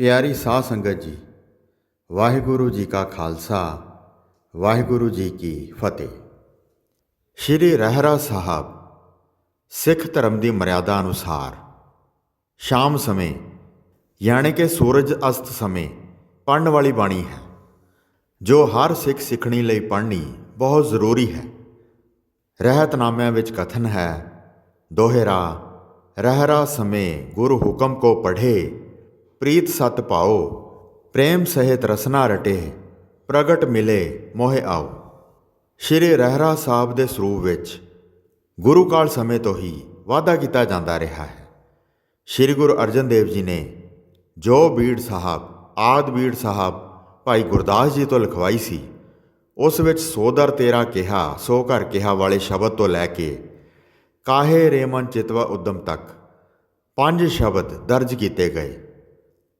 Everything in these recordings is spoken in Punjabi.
ਪਿਆਰੀ ਸਾਧ ਸੰਗਤ ਜੀ, ਵਾਹਿਗੁਰੂ ਜੀ ਕਾ ਖਾਲਸਾ, ਵਾਹਿਗੁਰੂ ਜੀ ਕੀ ਫਤਿਹ। ਸ਼੍ਰੀ ਰਹਿਰਾ ਸਾਹਿਬ, ਸਿੱਖ ਧਰਮ ਦੀ ਮਰਿਆਦਾ ਅਨੁਸਾਰ, ਸ਼ਾਮ ਸਮੇਂ, ਯਾਨੀ ਕਿ ਸੂਰਜ ਅਸਤ ਸਮੇਂ ਪੜਨ ਵਾਲੀ ਬਾਣੀ ਹੈ, ਜੋ ਹਰ ਸਿੱਖ ਸਿੱਖਣੀ ਲਈ ਪੜ੍ਹਨੀ ਬਹੁਤ ਜ਼ਰੂਰੀ ਹੈ। ਰਹਿਤਨਾਮਿਆਂ ਵਿੱਚ ਕਥਨ ਹੈ, ਦੋਹਰਾ, ਰਹਿਰਾ ਸਮੇਂ ਗੁਰੂ ਹੁਕਮ ਕੋ ਪੜ੍ਹੇ ਪ੍ਰੀਤ ਸਤ ਪਾਓ, ਪ੍ਰੇਮ ਸਹਿਤ ਰਸਨਾ ਰਟੇ, ਪ੍ਰਗਟ ਮਿਲੇ ਮੋਹਿ ਆਓ। ਸ਼੍ਰੀ ਰਹਿਰਾ ਸਾਹਿਬ ਦੇ ਸਰੂਪ ਵਿੱਚ ਗੁਰੂ ਕਾਲ ਸਮੇਂ ਤੋਂ ਹੀ ਵਾਅਦਾ ਕੀਤਾ ਜਾਂਦਾ ਰਿਹਾ ਹੈ। ਸ਼੍ਰੀ ਗੁਰੂ ਅਰਜਨ ਦੇਵ ਜੀ ਨੇ ਜੋ ਬੀੜ ਸਾਹਿਬ, ਆਦ ਬੀੜ ਸਾਹਿਬ ਭਾਈ ਗੁਰਦਾਸ ਜੀ ਤੋਂ ਲਿਖਵਾਈ ਸੀ, ਉਸ ਵਿੱਚ ਸੋਦਰ ਤੇਰਾ ਕਿਹਾ, ਸੋ ਘਰ ਕਿਹਾ ਵਾਲੇ ਸ਼ਬਦ ਤੋਂ ਲੈ ਕੇ ਕਾਹੇ ਰੇਮਨ ਚਿਤਵਾ ਉਦਮ ਤੱਕ ਪੰਜ ਸ਼ਬਦ ਦਰਜ ਕੀਤੇ ਗਏ।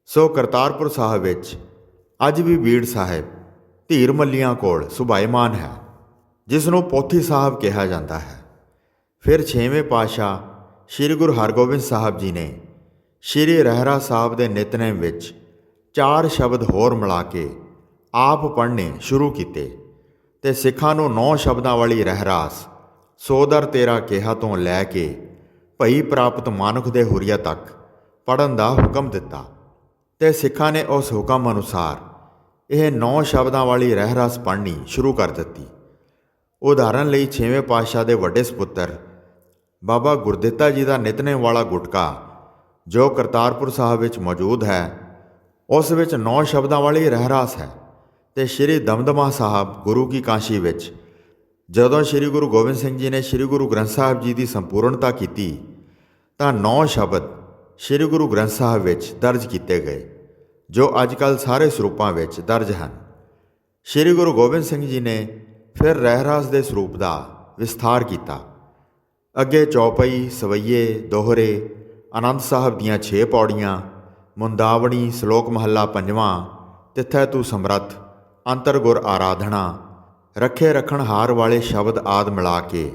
ਸੋ ਕਰਤਾਰਪੁਰ ਸਾਹਿਬ ਵਿੱਚ ਅੱਜ ਵੀ ਬੀੜ ਸਾਹਿਬ ਧੀਰ ਮੱਲੀਆਂ ਕੋਲ ਸੁਭਾਈਮਾਨ ਹੈ ਜਿਸ ਨੂੰ ਪੋਥੀ ਸਾਹਿਬ ਕਿਹਾ ਜਾਂਦਾ ਹੈ। ਫਿਰ ਛੇਵੇਂ ਪਾਤਸ਼ਾਹ ਸ੍ਰੀ ਗੁਰੂ ਹਰਗੋਬਿੰਦ ਸਾਹਿਬ ਜੀ ਨੇ ਸ੍ਰੀ ਰਹਿਰਾ ਸਾਹਿਬ ਦੇ ਨਿਤਨੇਮ ਵਿੱਚ ਚਾਰ ਸ਼ਬਦ ਹੋਰ ਮਿਲਾ ਕੇ ਆਪ ਪੜ੍ਹਨੇ ਸ਼ੁਰੂ ਕੀਤੇ ਤੇ ਸਿੱਖਾਂ ਨੂੰ ਨੌ ਸ਼ਬਦਾਂ ਵਾਲੀ ਰਹਿਰਾਸ ਸੋਦਰ ਤੇਰਾ ਕਿਹਾ ਤੋਂ ਲੈ ਕੇ ਭਈ ਪ੍ਰਾਪਤ ਮਾਨੁਖ ਦੇ ਹੁਰੀਆ ਤੱਕ ਪੜਨ ਦਾ ਹੁਕਮ ਦਿੱਤਾ। ਤੇ ਸਿੱਖਾਂ ਨੇ ਉਸ ਹੁਕਮ ਅਨੁਸਾਰ ਇਹ ਨੌ ਸ਼ਬਦਾਂ ਵਾਲੀ ਰਹਿਰਾਸ ਪੜ੍ਹਨੀ ਸ਼ੁਰੂ ਕਰ ਦਿੱਤੀ। ਉਦਾਹਰਨ ਲਈ ਛੇਵੇਂ ਪਾਤਸ਼ਾਹ ਦੇ ਵੱਡੇ ਸੁਪੁੱਤਰ, ਬਾਬਾ ਗੁਰਦਿੱਤਾ ਜੀ ਦਾ ਨਿਤਨੇਮ ਵਾਲਾ ਗੁਟਕਾ, ਜੋ ਕਰਤਾਰਪੁਰ ਸਾਹਿਬ ਵਿੱਚ ਮੌਜੂਦ ਹੈ, ਉਸ ਵਿੱਚ ਨੌ ਸ਼ਬਦਾਂ ਵਾਲੀ ਰਹਿਰਾਸ ਹੈ ਤੇ ਸ਼੍ਰੀ ਦਮਦਮਾ ਸਾਹਿਬ ਗੁਰੂ ਕੀ ਕਾਸ਼ੀ ਵਿੱਚ, ਜਦੋਂ ਸ਼੍ਰੀ ਗੁਰੂ ਗੋਬਿੰਦ ਸਿੰਘ ਜੀ ਨੇ ਸ਼੍ਰੀ ਗੁਰੂ ਗ੍ਰੰਥ ਸਾਹਿਬ ਜੀ ਦੀ ਸੰਪੂਰਨਤਾ ਕੀਤੀ, ਤਾਂ ਨੌ ਸ਼ਬਦ ਸ਼੍ਰੀ ਗੁਰੂ ਗ੍ਰੰਥ ਸਾਹਿਬ ਵਿੱਚ ਦਰਜ ਕੀਤੇ ਗਏ, ਜੋ ਅੱਜਕੱਲ ਸਾਰੇ ਸਰੂਪਾਂ ਵਿੱਚ ਦਰਜ ਹਨ। ਸ਼੍ਰੀ ਗੁਰੂ ਗੋਬਿੰਦ ਸਿੰਘ ਜੀ ਨੇ ਫਿਰ ਰਹਿਰਾਸ ਦੇ ਸਰੂਪ ਦਾ ਵਿਸਥਾਰ ਕੀਤਾ। ਅੱਗੇ ਚੌਪਈ, ਸਵਈਏ, ਦੋਹਰੇ, ਆਨੰਦ ਸਾਹਿਬ ਦੀਆਂ 6 ਪੌੜੀਆਂ, ਮੁੰਦਾਵਣੀ, ਸ਼ਲੋਕ ਮਹੱਲਾ ਪੰਜਵਾਂ ਤਿੱਥੈ ਤੂੰ ਸਮਰੱਥ ਅੰਤਰ ਗੁਰ ਆਰਾਧਨਾ, ਰੱਖੇ ਰਖਣ ਹਾਰ ਵਾਲੇ ਸ਼ਬਦ ਆਦ ਮਿਲਾ ਕੇ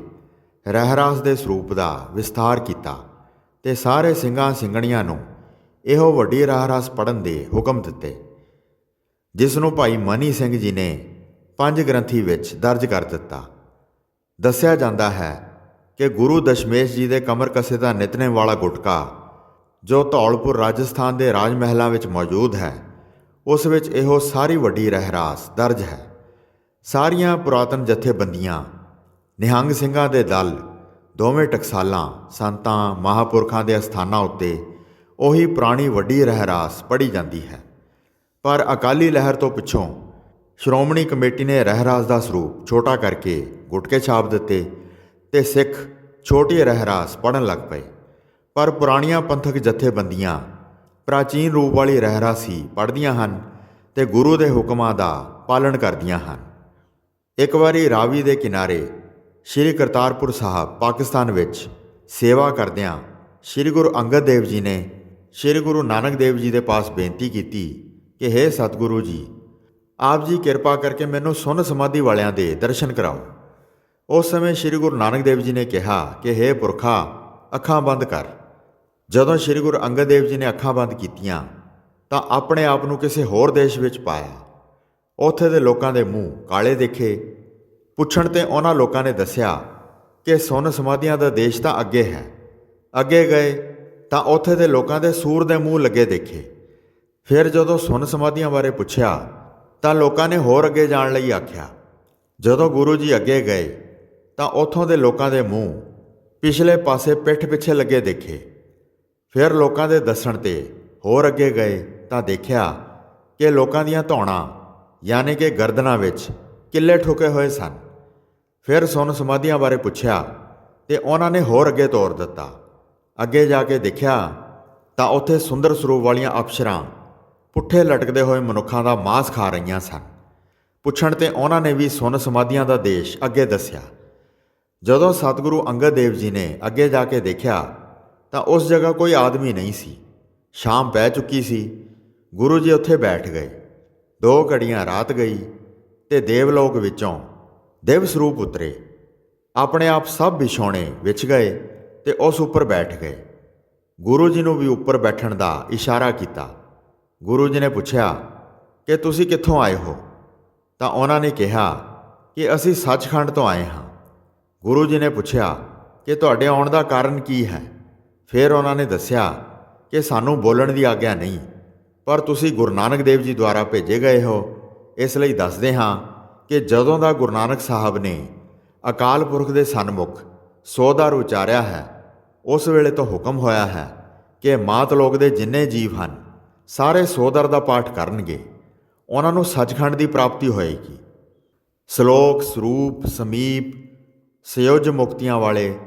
ਰਹਿਰਾਸ ਦੇ ਸਰੂਪ ਦਾ ਵਿਸਥਾਰ ਕੀਤਾ। ਤੇ ਸਾਰੇ ਸਿੰਘਾਂ ਸਿੰਘਣੀਆਂ ਨੂੰ ਇਹੋ ਵੱਡੀ ਰਹਿਰਾਸ ਪੜਨ ਦੇ ਹੁਕਮ ਦਿੱਤੇ, ਜਿਸ ਨੂੰ ਭਾਈ ਮਨੀ ਸਿੰਘ ਜੀ ਨੇ ਪੰਜ ਗ੍ਰੰਥੀ ਵਿੱਚ ਦਰਜ ਕਰ ਦਿੱਤਾ। ਦੱਸਿਆ ਜਾਂਦਾ ਹੈ ਕਿ ਗੁਰੂ ਦਸ਼ਮੇਸ਼ ਜੀ ਦੇ ਕਮਰ ਕਸੇ ਦਾ ਨਿਤਨੇਮ ਵਾਲਾ ਗੁਟਕਾ, ਜੋ ਧੌਲਪੁਰ ਰਾਜਸਥਾਨ ਦੇ ਰਾਜ ਮਹਿਲਾਂ ਵਿੱਚ ਮੌਜੂਦ ਹੈ, ਉਸ ਵਿੱਚ ਇਹੋ ਸਾਰੀ ਵੱਡੀ ਰਹਿਰਾਸ ਦਰਜ ਹੈ। ਸਾਰੀਆਂ ਪੁਰਾਤਨ ਜਥੇਬੰਦੀਆਂ, ਨਿਹੰਗ ਸਿੰਘਾਂ ਦੇ ਦਲ ਦੋਵੇਂ ਟਕਸਾਲਾਂ, ਸੰਤਾਂ, ਮਹਾਪੁਰਖਾਂ ਦੇ ਅਸਥਾਨਾਂ ਉੱਤੇ ਉਹੀ ਪੁਰਾਣੀ ਵੱਡੀ ਰਹਿਰਾਸ ਪੜੀ ਜਾਂਦੀ ਹੈ। ਪਰ ਅਕਾਲੀ ਲਹਿਰ ਤੋਂ ਪਿੱਛੋਂ ਸ਼੍ਰੋਮਣੀ ਕਮੇਟੀ ਨੇ ਰਹਿਰਾਸ ਦਾ ਸਰੂਪ ਛੋਟਾ ਕਰਕੇ ਗੁਟਕੇ ਛਾਪ ਦਿੱਤੇ ਤੇ ਸਿੱਖ ਛੋਟੀ ਰਹਿਰਾਸ ਪੜਨ ਲੱਗ ਪਏ। ਪਰ ਪੁਰਾਣੀਆਂ ਪੰਥਕ ਜਥੇਬੰਦੀਆਂ ਪ੍ਰਾਚੀਨ ਰੂਪ ਵਾਲੀ ਰਹਿਰਾਸੀ ਪੜ੍ਹਦੀਆਂ ਹਨ ਤੇ ਗੁਰੂ ਦੇ ਹੁਕਮਾਂ ਦਾ ਪਾਲਣ ਕਰਦੀਆਂ ਹਨ। ਇੱਕ ਵਾਰੀ ਰਾਵੀ ਦੇ ਕਿਨਾਰੇ ਸ੍ਰੀ ਕਰਤਾਰਪੁਰ ਸਾਹਿਬ, ਪਾਕਿਸਤਾਨ ਵਿੱਚ ਸੇਵਾ ਕਰਦਿਆਂ ਸ੍ਰੀ ਗੁਰੂ ਅੰਗਦ ਦੇਵ ਜੀ ਨੇ ਸ੍ਰੀ ਗੁਰੂ ਨਾਨਕ ਦੇਵ ਜੀ ਦੇ ਪਾਸ ਬੇਨਤੀ ਕੀਤੀ ਕਿ हे ਸਤਿਗੁਰੂ ਜੀ, ਆਪ ਜੀ ਕਿਰਪਾ ਕਰਕੇ ਮੈਨੂੰ ਸੁਨ ਸਮਾਧੀ ਵਾਲਿਆਂ ਦੇ ਦਰਸ਼ਨ ਕਰਾਓ। ਉਸ ਸਮੇਂ ਸ੍ਰੀ ਗੁਰੂ ਨਾਨਕ ਦੇਵ ਜੀ ਨੇ ਕਿਹਾ ਕਿ हे ਪੁਰਖਾ, ਅੱਖਾਂ ਬੰਦ ਕਰ। ਜਦੋਂ ਸ੍ਰੀ ਗੁਰੂ ਅੰਗਦ ਦੇਵ ਜੀ ਨੇ ਅੱਖਾਂ ਬੰਦ ਕੀਤੀਆਂ, ਤਾਂ ਆਪਣੇ ਆਪ ਨੂੰ ਕਿਸੇ ਹੋਰ ਦੇਸ਼ ਵਿੱਚ ਪਾਇਆ। ਉੱਥੇ ਦੇ ਲੋਕਾਂ ਦੇ ਮੂੰਹ ਕਾਲੇ ਦੇਖੇ ਪੁੱਛਣ ਤੇ ਉਹਨਾਂ ਲੋਕਾਂ ਨੇ ਦੱਸਿਆ ਕਿ ਸੁਨ ਸਮਾਧੀਆਂ ਦਾ ਦੇਸ਼ ਤਾਂ ਅੱਗੇ ਹੈ। ਅੱਗੇ ਗਏ ਤਾਂ ਉੱਥੇ ਦੇ ਲੋਕਾਂ ਦੇ ਸੂਰ ਦੇ ਮੂੰਹ ਲੱਗੇ ਦੇਖੇ। ਫਿਰ ਜਦੋਂ ਸੁਨ ਸਮਾਧੀਆਂ ਬਾਰੇ ਪੁੱਛਿਆ ਤਾਂ ਲੋਕਾਂ ਨੇ ਹੋਰ ਅੱਗੇ ਜਾਣ ਲਈ ਆਖਿਆ। ਜਦੋਂ ਗੁਰੂ ਜੀ ਅੱਗੇ ਗਏ ਤਾਂ ਉੱਥੋਂ ਦੇ ਲੋਕਾਂ ਦੇ ਮੂੰਹ ਪਿਛਲੇ ਪਾਸੇ ਪਿੱਠ ਪਿੱਛੇ ਲੱਗੇ ਦੇਖੇ। ਫਿਰ ਲੋਕਾਂ ਦੇ ਦੱਸਣ ਤੇ ਹੋਰ ਅੱਗੇ ਗਏ ਤਾਂ ਦੇਖਿਆ ਕਿ ਲੋਕਾਂ ਦੀਆਂ ਧੌਣਾਂ ਯਾਨੀ ਕਿ ਗਰਦਨਾਂ ਵਿੱਚ ਕਿੱਲੇ ਠੁਕੇ ਹੋਏ ਸਨ। ਫਿਰ ਸੁਨ ਸਮਾਧੀਆਂ ਬਾਰੇ ਪੁੱਛਿਆ ਤੇ ਉਹਨਾਂ ਨੇ ਹੋਰ ਅੱਗੇ ਤੋਰ ਦਿੱਤਾ। ਅੱਗੇ ਜਾ ਕੇ ਦੇਖਿਆ ਤਾਂ ਉੱਥੇ ਸੁੰਦਰ ਸਰੂਪ ਵਾਲੀਆਂ ਅਪਸਰਾਂ ਪੁੱਠੇ ਲਟਕਦੇ ਹੋਏ ਮਨੁੱਖਾਂ ਦਾ ਮਾਸ ਖਾ ਰਹੀਆਂ ਸਨ। ਪੁੱਛਣ ਤੇ ਉਹਨਾਂ ਨੇ ਵੀ ਸੁਨ ਸਮਾਧੀਆਂ ਦਾ ਦੇਸ਼ ਅੱਗੇ ਦੱਸਿਆ। ਜਦੋਂ ਸਤਿਗੁਰੂ ਅੰਗਦ ਦੇਵ ਜੀ ਨੇ ਅੱਗੇ ਜਾ ਕੇ ਦੇਖਿਆ ਤਾਂ ਉਸ ਜਗ੍ਹਾ ਕੋਈ ਆਦਮੀ ਨਹੀਂ ਸੀ। ਸ਼ਾਮ ਪੈ ਚੁੱਕੀ ਸੀ। ਗੁਰੂ ਜੀ ਉੱਥੇ ਬੈਠ ਗਏ। ਦੋ ਘੜੀਆਂ ਰਾਤ ਗਈ ਤੇ ਦੇਵਲੋਕ ਵਿੱਚੋਂ ਦੇਵ ਸਰੂਪ ਉਤਰੇ। ਆਪਣੇ ਆਪ ਸਭ ਵਿਛੋਣੇ ਵਿਚ ਗਏ ਤੇ ਉਸ ਉੱਪਰ ਬੈਠ ਗਏ। ਗੁਰੂ ਜੀ ਨੂੰ ਵੀ ਉੱਪਰ ਬੈਠਣ ਦਾ ਇਸ਼ਾਰਾ ਕੀਤਾ। ਗੁਰੂ ਜੀ ਨੇ ਪੁੱਛਿਆ, ਕਿ ਤੁਸੀਂ ਕਿੱਥੋਂ ਆਏ ਹੋ? ਤਾਂ ਉਹਨਾਂ ਨੇ ਕਿਹਾ, ਕਿ ਅਸੀਂ ਸੱਚਖੰਡ ਤੋਂ ਆਏ ਹਾਂ। ਗੁਰੂ ਜੀ ਨੇ ਪੁੱਛਿਆ, ਕਿ ਤੁਹਾਡੇ ਆਉਣ ਦਾ ਕਾਰਨ ਕੀ ਹੈ? ਫਿਰ ਉਹਨਾਂ ਨੇ ਦੱਸਿਆ, ਕਿ ਸਾਨੂੰ ਬੋਲਣ ਦੀ ਆਗਿਆ ਨਹੀਂ, ਪਰ ਤੁਸੀਂ ਗੁਰੂ ਨਾਨਕ ਦੇਵ ਜੀ ਦੁਆਰਾ ਭੇਜੇ ਗਏ ਹੋ। ਇਸ ਲਈ ਦੱਸਦੇ ਹਾਂ ਕਿ ਜਦੋਂ ਦਾ ਗੁਰੂ ਨਾਨਕ ਸਾਹਿਬ ਨੇ ਅਕਾਲ ਪੁਰਖ ਦੇ ਸਨਮੁਖ ਸੋਦਰ ਉਚਾਰਿਆ ਹੈ, ਉਸ ਵੇਲੇ ਤੋਂ ਹੁਕਮ ਹੋਇਆ ਹੈ ਕਿ ਮਾਤ ਲੋਕ ਦੇ ਜਿੰਨੇ ਜੀਵ ਹਨ, ਸਾਰੇ ਸੋਦਰ ਦਾ ਪਾਠ ਕਰਨਗੇ। ਉਹਨਾਂ ਨੂੰ ਸੱਚਖੰਡ ਦੀ ਪ੍ਰਾਪਤੀ ਹੋਏਗੀ। ਸ਼ਲੋਕ, ਸਰੂਪ, ਸਮੀਪ, ਸੰਯੋਜ ਮੁਕਤੀਆਂ ਵਾਲੇ,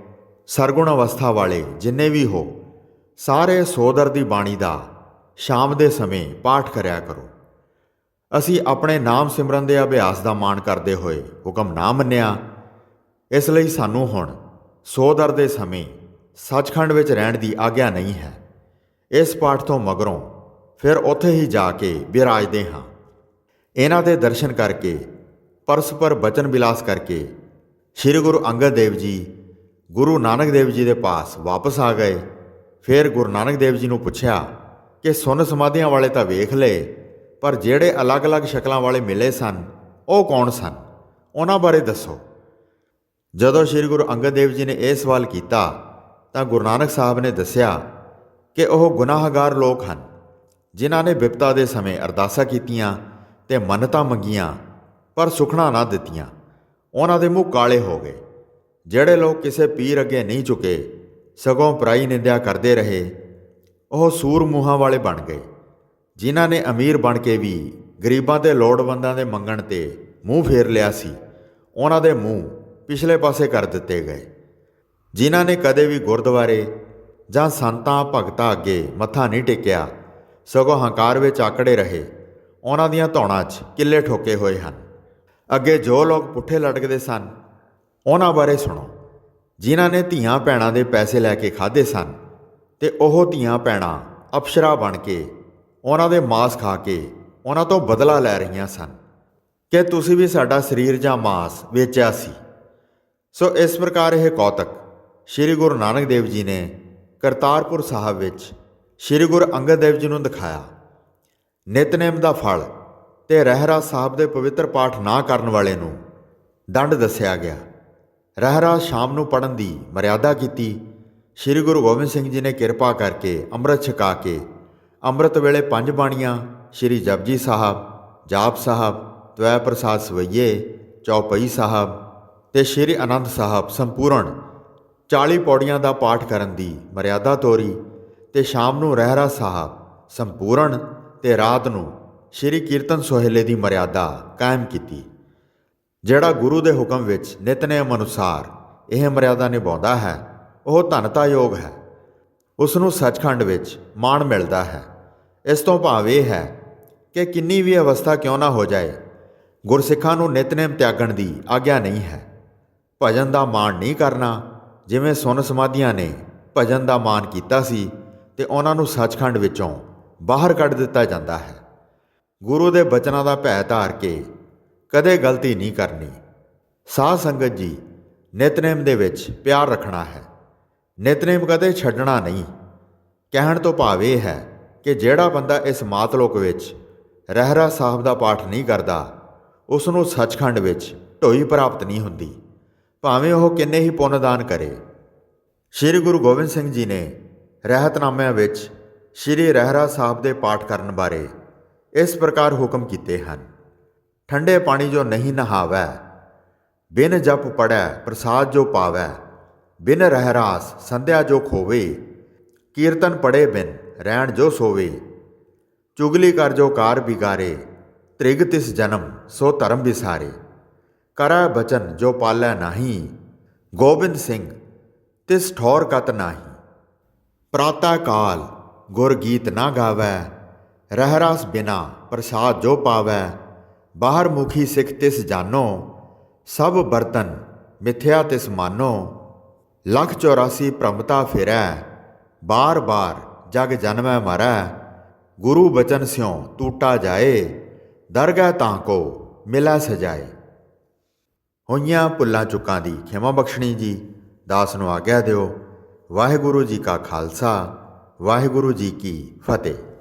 ਸਰਗੁਣ ਅਵਸਥਾ ਵਾਲੇ ਜਿੰਨੇ ਵੀ ਹੋ, ਸਾਰੇ ਸੋਦਰ ਦੀ ਬਾਣੀ ਦਾ ਸ਼ਾਮ ਦੇ ਸਮੇਂ ਪਾਠ ਕਰਿਆ ਕਰੋ। ਅਸੀਂ ਆਪਣੇ ਨਾਮ ਸਿਮਰਨ ਦੇ ਅਭਿਆਸ ਦਾ ਮਾਣ ਕਰਦੇ ਹੋਏ ਹੁਕਮ ਨਾ ਮੰਨਿਆ। ਇਸ ਲਈ ਸਾਨੂੰ ਹੁਣ ਸੋਦਰ ਦੇ ਸਮੇਂ ਸੱਚਖੰਡ ਵਿੱਚ ਰਹਿਣ ਦੀ ਆਗਿਆ ਨਹੀਂ ਹੈ। ਇਸ ਪਾਠ ਤੋਂ ਮਗਰੋਂ ਫਿਰ ਉੱਥੇ ਹੀ ਜਾ ਕੇ ਵਿਰਾਜਦੇ ਹਾਂ। ਇਹਨਾਂ ਦੇ ਦਰਸ਼ਨ ਕਰਕੇ ਪਰਸਪਰ ਬਚਨ ਵਿਲਾਸ ਕਰਕੇ ਸ੍ਰੀ ਗੁਰੂ ਅੰਗਦ ਦੇਵ ਜੀ, ਗੁਰੂ ਨਾਨਕ ਦੇਵ ਜੀ ਦੇ ਪਾਸ ਵਾਪਸ ਆ ਗਏ। ਫਿਰ ਗੁਰੂ ਨਾਨਕ ਦੇਵ ਜੀ ਨੂੰ ਪੁੱਛਿਆ ਕਿ ਸੁਨ ਸਮਾਧੀਆਂ ਵਾਲੇ ਤਾਂ ਵੇਖ ਲਏ ਪਰ ਜਿਹੜੇ ਅਲੱਗ-ਅਲੱਗ ਸ਼ਕਲਾਂ ਵਾਲੇ ਮਿਲੇ ਸਨ, ਉਹ ਕੌਣ ਸਨ? ਉਹਨਾਂ ਬਾਰੇ ਦੱਸੋ। ਜਦੋਂ ਸ੍ਰੀ ਗੁਰੂ ਅੰਗਦ ਦੇਵ ਜੀ ਨੇ ਇਹ ਸਵਾਲ ਕੀਤਾ, ਤਾਂ ਗੁਰੂ ਨਾਨਕ ਸਾਹਿਬ ਨੇ ਦੱਸਿਆ ਕਿ ਉਹ ਗੁਨਾਹਗਾਰ ਲੋਕ ਹਨ, ਜਿਨ੍ਹਾਂ ਨੇ ਵਿਪਤਾ ਦੇ ਸਮੇਂ ਅਰਦਾਸਾਂ ਕੀਤੀਆਂ ਤੇ ਮੰਨਤਾਂ ਮੰਗੀਆਂ, ਪਰ ਸੁਖਣਾ ਨਾ ਦਿੱਤੀਆਂ। ਉਹਨਾਂ ਦੇ ਮੂੰਹ ਕਾਲੇ ਹੋ ਗਏ। ਜਿਹੜੇ ਲੋਕ ਕਿਸੇ ਪੀਰ ਅੱਗੇ ਨਹੀਂ ਝੁਕੇ, ਸਗੋਂ ਪਰਾਈ ਨਿੰਦਿਆ ਕਰਦੇ ਰਹੇ, ਉਹ ਸੂਰ ਮੂੰਹਾਂ ਵਾਲੇ ਬਣ ਗਏ। ਜਿਨ੍ਹਾਂ ਨੇ ਅਮੀਰ ਬਣ ਕੇ ਵੀ ਗਰੀਬਾਂ ਤੇ ਲੋੜਵੰਦਾਂ ਦੇ ਮੰਗਣ ਤੇ ਮੂੰਹ ਫੇਰ ਲਿਆ ਸੀ, ਉਹਨਾਂ ਦੇ ਮੂੰਹ ਪਿਛਲੇ ਪਾਸੇ ਕਰ ਦਿੱਤੇ ਗਏ। ਜਿਨ੍ਹਾਂ ਨੇ ਕਦੇ ਵੀ ਗੁਰਦੁਆਰੇ ਜਾਂ ਸੰਤਾਂ ਭਗਤਾਂ ਅੱਗੇ ਮੱਥਾ ਨਹੀਂ ਟੇਕਿਆ, ਸਗੋਂ ਹੰਕਾਰ ਵਿੱਚ ਆਕੜੇ ਰਹੇ, ਉਹਨਾਂ ਦੀਆਂ ਧੌਣਾਂ 'ਚ ਕਿੱਲੇ ਠੋਕੇ ਹੋਏ ਹਨ। ਅੱਗੇ ਜੋ ਲੋਕ ਪੁੱਠੇ ਲਟਕਦੇ ਸਨ, ਉਹਨਾਂ ਬਾਰੇ ਸੁਣੋ। ਜਿਨ੍ਹਾਂ ਨੇ ਧੀਆਂ ਭੈਣਾਂ ਦੇ ਪੈਸੇ ਲੈ ਕੇ ਖਾਦੇ ਸਨ, ਤੇ ਉਹ ਧੀਆਂ ਭੈਣਾਂ ਅਪਸ਼ਰਾ ਬਣ ਕੇ ਉਹਨਾਂ ਦੇ ਮਾਸ ਖਾ ਕੇ ਉਹਨਾਂ ਤੋਂ ਬਦਲਾ ਲੈ ਰਹੀਆਂ ਸਨ ਕਿ ਤੁਸੀਂ ਵੀ ਸਾਡਾ ਸਰੀਰ ਜਾਂ ਮਾਸ ਵੇਚਿਆ ਸੀ। ਸੋ ਇਸ ਪ੍ਰਕਾਰ ਇਹ ਕੌਤਕ ਸ੍ਰੀ ਗੁਰੂ ਨਾਨਕ ਦੇਵ ਜੀ ਨੇ ਕਰਤਾਰਪੁਰ ਸਾਹਿਬ ਵਿੱਚ ਸ੍ਰੀ ਗੁਰੂ ਅੰਗਦ ਦੇਵ ਜੀ ਨੂੰ ਦਿਖਾਇਆ। ਨਿਤਨੇਮ ਦਾ ਫਲ ਤੇ ਰਹਿਰਾ ਸਾਹਿਬ ਦੇ ਪਵਿੱਤਰ ਪਾਠ ਨਾ ਕਰਨ ਵਾਲੇ ਨੂੰ ਦੰਡ ਦੱਸਿਆ ਗਿਆ। ਰਹਿਰਾ ਸ਼ਾਮ ਨੂੰ ਪੜਨ ਦੀ ਮਰਿਆਦਾ ਕੀਤੀ। ਸ੍ਰੀ ਗੁਰੂ ਗੋਬਿੰਦ ਸਿੰਘ ਜੀ ਨੇ ਕਿਰਪਾ ਕਰਕੇ ਅੰਮ੍ਰਿਤ ਛਕਾ ਕੇ ਅੰਮ੍ਰਿਤ ਵੇਲੇ ਪੰਜ ਬਾਣੀਆਂ ਸ੍ਰੀ ਜਪਜੀ ਸਾਹਿਬ, ਜਾਪ ਸਾਹਿਬ ਤਵੈ ਪ੍ਰਸਾਦ ਸਵਈਏ, ਚੌਪਈ ਸਾਹਿਬ ਤੇ ਸ੍ਰੀ ਅਨੰਦ ਸਾਹਿਬ ਸੰਪੂਰਨ 40 ਪੌੜੀਆਂ ਦਾ ਪਾਠ ਕਰਨ ਦੀ ਮਰਿਆਦਾ ਤੋਰੀ ਤੇ ਸ਼ਾਮ ਨੂੰ ਰਹਿਰਾ ਸਾਹਿਬ ਸੰਪੂਰਨ ਤੇ ਰਾਤ ਨੂੰ ਸ੍ਰੀ ਕੀਰਤਨ ਸੋਹਿਲੇ ਦੀ ਮਰਿਆਦਾ ਕਾਇਮ ਕੀਤੀ, ਜਿਹੜਾ ਗੁਰੂ ਦੇ ਹੁਕਮ ਵਿੱਚ ਨਿਤਨੇਮ ਅਨੁਸਾਰ ਇਹ ਮਰਿਆਦਾ ਨਿਭਾਉਂਦਾ ਹੈ, ਉਹ ਧਨਤਾ ਯੋਗ ਹੈ। ਉਸ ਨੂੰ ਸੱਚਖੰਡ ਵਿੱਚ ਮਾਣ ਮਿਲਦਾ ਹੈ। ਇਸ ਤੋਂ ਭਾਵ ਇਹ ਹੈ ਕਿ ਕਿੰਨੀ ਵੀ ਅਵਸਥਾ ਕਿਉਂ ਨਾ ਹੋ ਜਾਏ, ਗੁਰਸਿੱਖਾਂ ਨੂੰ ਨਿਤਨੇਮ ਤਿਆਗਣ ਦੀ ਆਗਿਆ ਨਹੀਂ ਹੈ। ਭਜਨ ਦਾ ਮਾਣ ਨਹੀਂ ਕਰਨਾ, ਜਿਵੇਂ ਸੁਨ ਸਮਾਧੀਆਂ ਨੇ ਭਜਨ ਦਾ ਮਾਣ ਕੀਤਾ ਸੀ ਤੇ ਉਹਨਾਂ ਨੂੰ ਸੱਚਖੰਡ ਵਿੱਚੋਂ ਬਾਹਰ ਕੱਢ ਦਿੱਤਾ ਜਾਂਦਾ ਹੈ। ਗੁਰੂ ਦੇ ਬਚਨਾਂ ਦਾ ਭੈ ਧਾਰ ਕੇ ਕਦੇ ਗਲਤੀ ਨਹੀਂ ਕਰਨੀ। ਸਾਧ ਸੰਗਤ ਜੀ, ਨਿਤਨੇਮ ਦੇ ਵਿੱਚ ਪਿਆਰ ਰੱਖਣਾ ਹੈ। ਨਿਤਨੇਮ ਕਦੇ ਛੱਡਣਾ ਨਹੀਂ। ਕਹਿਣ ਤੋਂ ਭਾਵ ਇਹ ਹੈ ਕਿ ਜਿਹੜਾ ਬੰਦਾ ਇਸ ਮਾਤਲੋਕ ਵਿੱਚ ਰਹਿਰਾ ਸਾਹਿਬ ਦਾ ਪਾਠ ਨਹੀਂ ਕਰਦਾ ਉਸ ਨੂੰ ਸੱਚਖੰਡ ਵਿੱਚ ਢੋਈ ਪ੍ਰਾਪਤ ਨਹੀਂ ਹੁੰਦੀ, ਭਾਵੇਂ ਉਹ ਕਿੰਨੇ ਹੀ ਪੁੰਨ ਦਾਨ ਕਰੇ। ਸ੍ਰੀ ਗੁਰੂ ਗੋਬਿੰਦ ਸਿੰਘ ਜੀ ਨੇ ਰਹਿਤਨਾਮਿਆਂ ਵਿੱਚ ਸ੍ਰੀ ਰਹਿਰਾ ਸਾਹਿਬ ਦੇ ਪਾਠ ਕਰਨ ਬਾਰੇ ਇਸ ਪ੍ਰਕਾਰ ਹੁਕਮ ਕੀਤੇ ਹਨ। ਠੰਡੇ ਪਾਣੀ ਜੋ ਨਹੀਂ ਨਹਾਵੈ, ਬਿਨ ਜਪ ਪੜੈ ਪ੍ਰਸਾਦ ਜੋ ਪਾਵੈ, ਬਿਨ ਰਹਿਰਾਸ ਸੰਧਿਆ ਜੋ ਖੋਵੇ, ਕੀਰਤਨ ਪੜੇ ਬਿਨ ਰਹਿਣ ਜੋ ਸੋਵੇ। ਚੁਗਲੀ ਕਰ ਜੋ ਕਾਰ ਬਿਗਾਰੇ, ਤ੍ਰਿਗ ਤਿਸ ਜਨਮ ਸੋ ਧਰਮ ਵਿਸਾਰੇ। ਕਰੈ ਬਚਨ ਜੋ ਪਾਲੈ ਨਾਹੀ, ਗੋਬਿੰਦ ਸਿੰਘ ਤਿਸ ਠੌਰ ਕਤ ਨਾਹੀ। ਪ੍ਰਾਤਾ ਕਾਲ ਗੁਰ ਗੀਤ ਨਾ ਗਾਵੈ, ਰਹਿਰਾਸ ਬਿਨਾ ਪ੍ਰਸਾਦ ਜੋ ਪਾਵੈ। ਬਾਹਰ ਮੁਖੀ ਸਿੱਖ ਤਿਸ ਜਾਨੋ, ਸਭ ਬਰਤਨ ਮਿਥਿਆ ਤਿਸ ਮਾਨੋ। ਲੱਖ 84 ਭ੍ਰਮਤਾ ਫਿਰੈ ਬਾਰ ਬਾਰ ਜਗ ਜਨਮੈ ਮਰੈ, ਗੁਰੂ ਬਚਨ ਸਿਉ ਟੂਟਾ ਜਾਏ, ਦਰਗਾਹ ਤਾਂ ਕੋ ਮਿਲੈ ਸਜਾਏ। ਹੋਈਆਂ ਭੁੱਲਾਂ ਚੁੱਕਾਂ ਦੀ ਖਿਮਾ ਬਖਸ਼ਣੀ ਜੀ, ਦਾਸ ਨੂੰ ਆਗਿਆ ਦਿਓ। ਵਾਹਿਗੁਰੂ ਜੀ ਕਾ ਖਾਲਸਾ, ਵਾਹਿਗੁਰੂ ਜੀ ਕੀ ਫਤਿਹ।